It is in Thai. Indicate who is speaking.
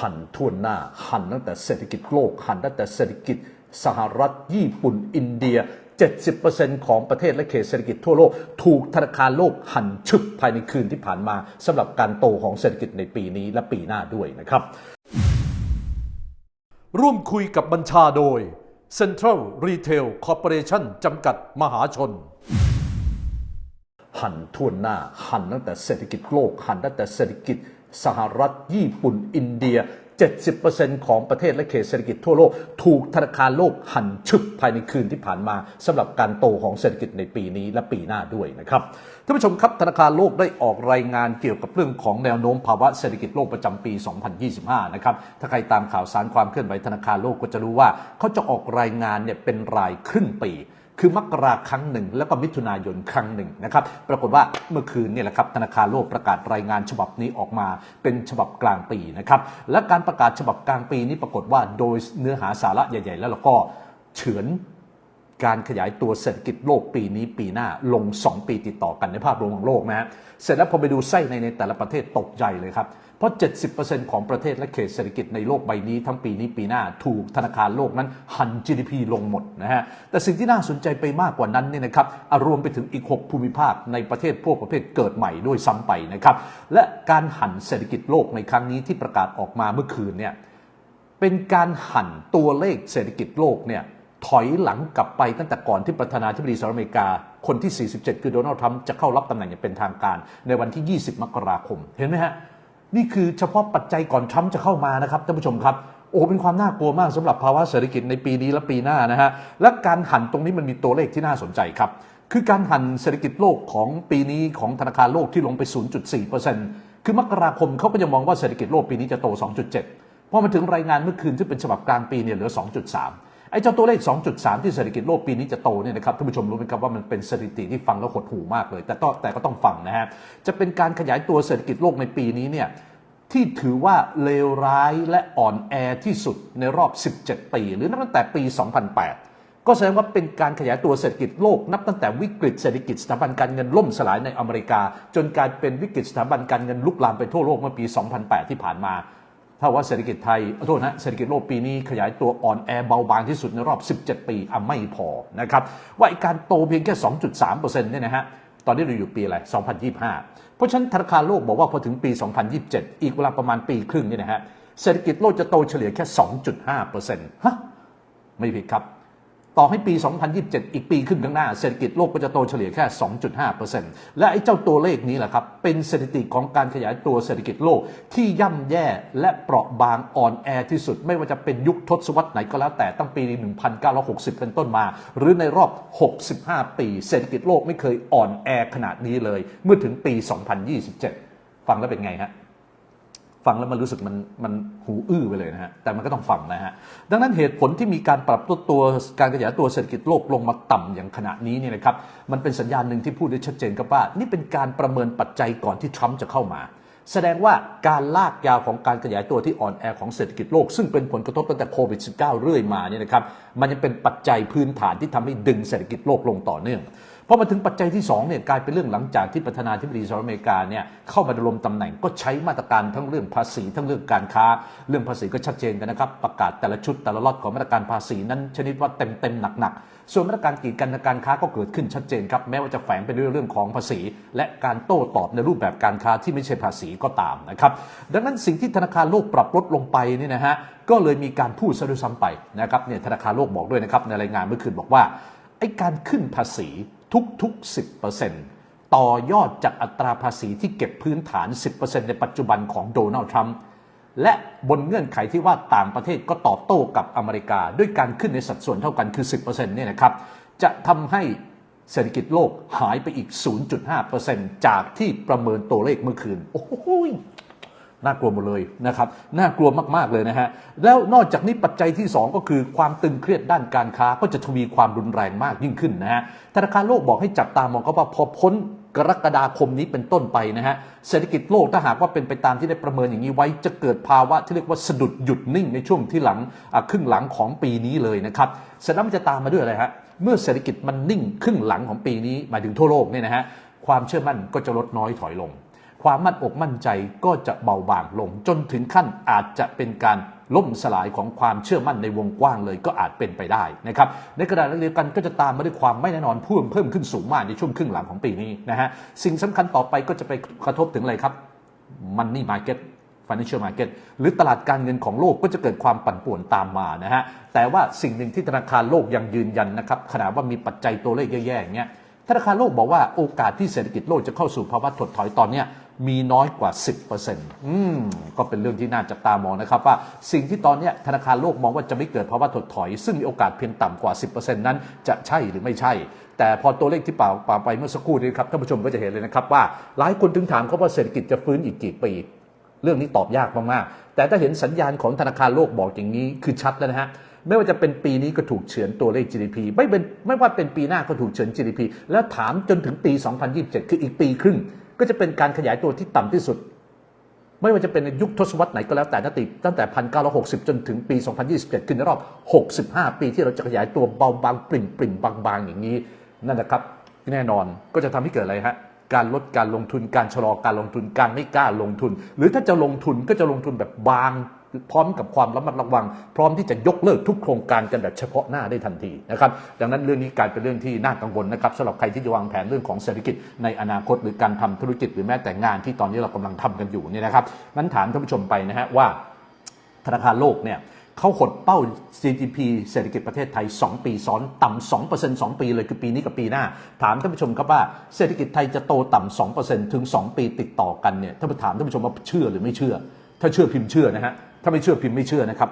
Speaker 1: หันทั่วหน้า หันตั้งแต่เศรษฐกิจโลก หันตั้งแต่เศรษฐกิจสหรัฐญี่ปุ่นอินเดีย 70%ของประเทศและเขตเศรษฐกิจทั่วโลก ถูกธนาคารโลกหันชึบภายในคืนที่ผ่านมาสำหรับการโตของเศรษฐกิจในปีนี้และปีหน้าด้วยนะครับ ร่วมคุยกับบัญชาโดย Central Retail Corporation จำกัดมหาชนหันทั่วหน้าหันตั้งแต่เศรษฐกิจโลกหันตั้งแต่เศรษฐกิจ สหรัฐญี่ปุ่นอินเดีย 70%ของประเทศและเขตเศรษฐกิจทั่วโลก ถูกธนาคารโลกหั่นชึบภายในคืนที่ผ่านมาสำหรับการโตของเศรษฐกิจในปีนี้และปีหน้าด้วยนะครับท่านผู้ชมครับธนาคารโลกได้ออกรายงานเกี่ยวกับเรื่องของแนวโน้มภาวะเศรษฐกิจโลกประจำปี 2025 นะครับถ้าใครตามข่าวสารความเคลื่อนไหวธนาคารโลกก็จะรู้ว่าเขาจะออกรายงานเนี่ยเป็นรายครึ่งปี คือมกราครั้งหนึ่ง แล้วก็มิถุนายนครั้งหนึ่งนะครับปรากฏว่าเมื่อคืนเนี่ยแหละครับธนาคารโลกประกาศรายงานฉบับนี้ออกมาเป็นฉบับกลางปีนะครับและการประกาศฉบับกลางปีนี้ปรากฏว่าโดยเนื้อหาสาระใหญ่ ๆ แล้วเราก็เฉือน การขยายตัวเศรษฐกิจโลกปีนี้ปีหน้าลง 2 ปีติดต่อกันในภาพรวมของโลกนะฮะเสร็จแล้วพอไปดูไส้ในในแต่ละประเทศตกใจเลยครับ เพราะ 70%ของประเทศและเขตเศรษฐกิจในโลกใบนี้ ทั้งปีนี้ปีหน้าถูกธนาคารโลกนั้นหัน GDP ลงหมดนะฮะแต่สิ่งที่น่าสนใจไปมากกว่านั้นเนี่ยนะครับอะรวมไปถึงอีก 6 ภูมิภาคในประเทศพวกประเภทเกิดใหม่ด้วยซ้ำไปนะครับและการหันเศรษฐกิจโลกในครั้งนี้ที่ประกาศออกมาเมื่อคืนเนี่ยเป็นการหั่นตัวเลขเศรษฐกิจโลกเนี่ย ถอยหลังกลับไปตั้งแต่ก่อนที่ประธานาธิบดีสหรัฐอเมริกา คนที่ 47 คือโดนัลด์ทรัมป์จะเข้ารับตำแหน่งอย่างเป็นทางการ ในวันที่ 20 มกราคม เห็นไหมฮะ นี่คือเฉพาะปัจจัยก่อนทรัมป์จะเข้ามานะครับท่านผู้ชมครับ โอ้เป็นความน่ากลัวมากสำหรับภาวะเศรษฐกิจในปีนี้และปีหน้านะฮะ และการหันตรงนี้มันมีตัวเลขที่น่าสนใจครับ คือการหันเศรษฐกิจโลกของปีนี้ของธนาคารโลกที่ลงไป 0.4%คือมกราคมเขาก็จะมองว่าเศรษฐกิจโลกปีนี้จะโต 2.7พอมาถึงรายงานเมื่อคืนที่เป็นฉบับกลางปีเนี่ยเหลือ 2.3 ไอ้เจ้าตัวเลข 2.3 ที่เศรษฐกิจโลกปีนี้จะโตเนี่ยนะครับท่านผู้ชมรู้ไหมครับว่ามันเป็นสถิติที่ฟังแล้วหดหูมากเลย แต่ก็แต่ก็ต้องฟังนะฮะจะเป็นการขยายตัวเศรษฐกิจโลกในปีนี้เนี่ยที่ถือว่าเลวร้ายและอ่อนแอที่สุดในรอบ 17 ปี หรือนับตั้งแต่ปี 2008 ก็แสดงว่าเป็นการขยายตัวเศรษฐกิจโลกนับตั้งแต่วิกฤตเศรษฐกิจสถาบันการเงินล่มสลายในอเมริกา จนกลายเป็นวิกฤตสถาบันการเงินลุกลามไปทั่วโลกเมื่อปี 2008 ที่ผ่านมา ถ้าว่าเศรษฐกิจไทยโทษนะเศรษฐกิจโลกปีนี้ขยายตัวอ่อนแอเบาบางที่สุดในรอบ 17 ปีอะไม่พอนะครับว่าการโตเพียงแค่ 2.3%เนี่ยนะฮะตอนนี้เราอยู่ปีอะไร 2025 เพราะฉะนั้นธนาคารโลกบอกว่าพอถึงปี 2027 อีกเวลาประมาณปีครึ่งเนี่ยนะฮะเศรษฐกิจโลกจะโตเฉลี่ยแค่ 2.5%ฮะไม่ผิดครับ ต่อให้ปี 2027 อีกปีขึ้นข้างหน้า เศรษฐกิจโลกก็จะโตเฉลี่ยแค่ 2.5%และไอ้เจ้าตัวเลขนี้แหละครับ เป็นสถิติของการขยายตัวเศรษฐกิจโลกที่ย่ำแย่และเปราะบางอ่อนแอที่สุด ไม่ว่าจะเป็นยุคทศวรรษไหนก็แล้วแต่ตั้งปี 1960 เป็นต้นมา หรือในรอบ 65 ปี เศรษฐกิจโลกไม่เคยอ่อนแอขนาดนี้เลย เมื่อถึงปี 2027 ฟังแล้วเป็นไงฮะ ฟังแล้วมันรู้สึกมันมันหูอื้อไปเลยนะฮะ แต่มันก็ต้องฟังนะฮะ ดังนั้นเหตุผลที่มีการปรับตัวตัวการขยายตัวเศรษฐกิจโลกลงมาต่ำอย่างขณะนี้เนี่ยนะครับ มันเป็นสัญญาณหนึ่งที่พูดได้ชัดเจนครับว่า นี่เป็นการประเมินปัจจัยก่อนที่ทรัมป์จะเข้ามา แสดงว่าการลากยาวของการขยายตัวที่อ่อนแอของเศรษฐกิจโลก ซึ่งเป็นผลกระทบตั้งแต่โควิด -19 เรื่อยมาเนี่ยนะครับ มันยังเป็นปัจจัยพื้นฐานที่ทำให้ดึงเศรษฐกิจโลกลงต่อเนื่อง พอมาถึงปัจจัยที่2เนี่ยกลายเป็นเรื่องหลังจากที่ประธานาธิบดีสหรัฐอเมริกาเนี่ยเข้ามาดำรงตำแหน่งก็ใช้มาตรการทั้งเรื่องภาษี ทั้งเรื่องการค้า เรื่องภาษีก็ชัดเจนกันนะครับ ประกาศแต่ละชุดแต่ละล็อตของมาตรการภาษีนั้นชนิดว่าเต็มเต็มหนักๆ ส่วนมาตรการกีดกันการค้าก็เกิดขึ้นชัดเจนครับแม้ว่าจะแฝงไปด้วยเรื่องของภาษี และการโต้ตอบในรูปแบบการค้าที่ไม่ใช่ภาษีก็ตามนะครับดังนั้นสิ่งที่ธนาคารโลกปรับลดลงไปนี่นะฮะก็เลยมีการพูดซะด้วยซ้ำไปนะครับเนี่ยธนาคารโลกบอกด้วยนะครับในรายงานเมื่อคืนบอกว่าไอ้การขึ้นภาษี ทุกๆ 10%ต่อยอดจากอัตราภาษีที่เก็บพื้นฐาน 10%ในปัจจุบันของโดนัลด์ทรัมป์และบนเงื่อนไขที่ว่าต่างประเทศก็ตอบโต้กับอเมริกา ด้วยการขึ้นในสัดส่วนเท่ากันคือ 10%เนี่ยนะครับ จะทำให้เศรษฐกิจโลกหายไปอีก 0.5%จากที่ประเมินตัวเลขเมื่อคืน โอ้โห น่ากลัวหมดเลยนะครับน่ากลัวมากๆเลยนะฮะแล้วนอกจากนี้ปัจจัยที่ 2 ก็คือความตึงเครียดด้านการค้าก็จะทวีความรุนแรงมากยิ่งขึ้นนะฮะธนาคารโลกบอกให้จับตามองเขาว่าพอพ้นกรกฎาคมนี้เป็นต้นไปนะฮะเศรษฐกิจโลกถ้าหากว่าเป็นไปตามที่ได้ประเมินอย่างนี้ไว้จะเกิดภาวะที่เรียกว่าสะดุดหยุดนิ่งในช่วงที่หลังครึ่งหลังของปีนี้เลยนะครับเสร็จแล้วมันจะตามมาด้วยอะไรฮะเมื่อเศรษฐกิจมันนิ่งครึ่งหลังของปีนี้หมายถึงทั่วโลกเนี่ยนะฮะความเชื่อมั่นก็จะลดน้อยถอยลง ความมั่นอกมั่นใจก็จะเบาบางลง จนถึงขั้นอาจจะเป็นการล่มสลายของความเชื่อมั่นในวงกว้างเลยก็อาจเป็นไปได้นะครับในขณะดาษเดียวกันก็จะตามมาด้วยความไม่แน่นอนเพิ่มเพิ่มขึ้นสูงมากในช่วงครึ่งหลังของปีนี้นะฮะสิ่งสำคัญต่อไปก็จะไปกระทบถึงอะไรครับ Money Market Financial Market หรือตลาดการเงินของโลกก็จะเกิดความปั่นป่วนตามมานะฮะแต่ว่าสิ่งหนึ่งที่ธนาคารโลกยังยืนยันนะครับขณะว่ามีปัจจัยตัวเลขแย่ๆอย่างเงี้ย ธนาคารโลกบอกว่าโอกาสที่เศรษฐกิจโลกจะเข้าสู่ภาวะถดถอยตอนนี้มีน้อยกว่า 10%อืมก็เป็นเรื่องที่น่าจับตามองนะครับว่าสิ่งที่ตอนนี้ธนาคารโลกมองว่าจะไม่เกิดภาวะถดถอย ซึ่งมีโอกาสเพียงต่ำกว่า 10%นั้นจะใช่หรือไม่ใช่ แต่พอตัวเลขที่เปล่าเปล่าไปเมื่อสักครู่นี้ครับท่านผู้ชมก็จะเห็นเลยนะครับว่าหลายคนถึงถามเขาว่าเศรษฐกิจจะฟื้นอีกกี่ปีเรื่องนี้ตอบยากมากๆ แต่ถ้าเห็นสัญญาณของธนาคารโลกบอกอย่างนี้คือชัดแล้วนะฮะไม่ว่าจะเป็นปีนี้ก็ถูกเฉือนตัวเลข GDP ไม่เป็นไม่ว่าเป็นปีหน้าก็ถูกเฉือน GDP แล้วถามจนถึงปี 2027 คืออีกปีครึ่ง ก็จะเป็นการขยายตัวที่ต่ำที่สุด ไม่ว่าจะเป็นยุคทศวรรษไหนก็แล้วแต่นติตั้งแต่ 1960 จนถึงปี 2027 คือในรอบ 65 ปีที่เราจะขยายตัวเบาบางปริ่มปริ่มบางๆ อย่างนี้นั่นแหละครับแน่นอนก็จะทำให้เกิดอะไรฮะการลดการลงทุนการชะลอการลงทุนการไม่กล้าลงทุน หรือถ้าจะลงทุนก็จะลงทุนแบบบาง พร้อมกับความระมัดระวัง พร้อมที่จะยกเลิกทุกโครงการกันแบบเฉพาะหน้าได้ทันทีนะครับดังนั้นเรื่องนี้กลายเป็นเรื่องที่น่ากังวลนะครับสำหรับใครที่จะวางแผนเรื่องของเศรษฐกิจในอนาคตหรือการทำธุรกิจหรือแม้แต่งานที่ตอนนี้เรากำลังทำกันอยู่เนี่ยนะครับงั้นถามท่านผู้ชมไปนะฮะว่าธนาคารโลกเนี่ยเขาหดเป้า GDP เศรษฐกิจประเทศไทย 2 ปีซ้อนต่ำ2% 2 ปีเลยคือปีนี้กับปีหน้า ถามท่านผู้ชมครับว่าเศรษฐกิจไทยจะโตต่ำ2%ถึง 2 ปีติดต่อกันเนี่ยถ้าถามท่านผู้ชมว่าเชื่อหรือไม่เชื่อ ถ้าเชื่อพิมพ์เชื่อนะฮะ ถ้าไม่เชื่อพิมพ์ไม่เชื่อนะครับ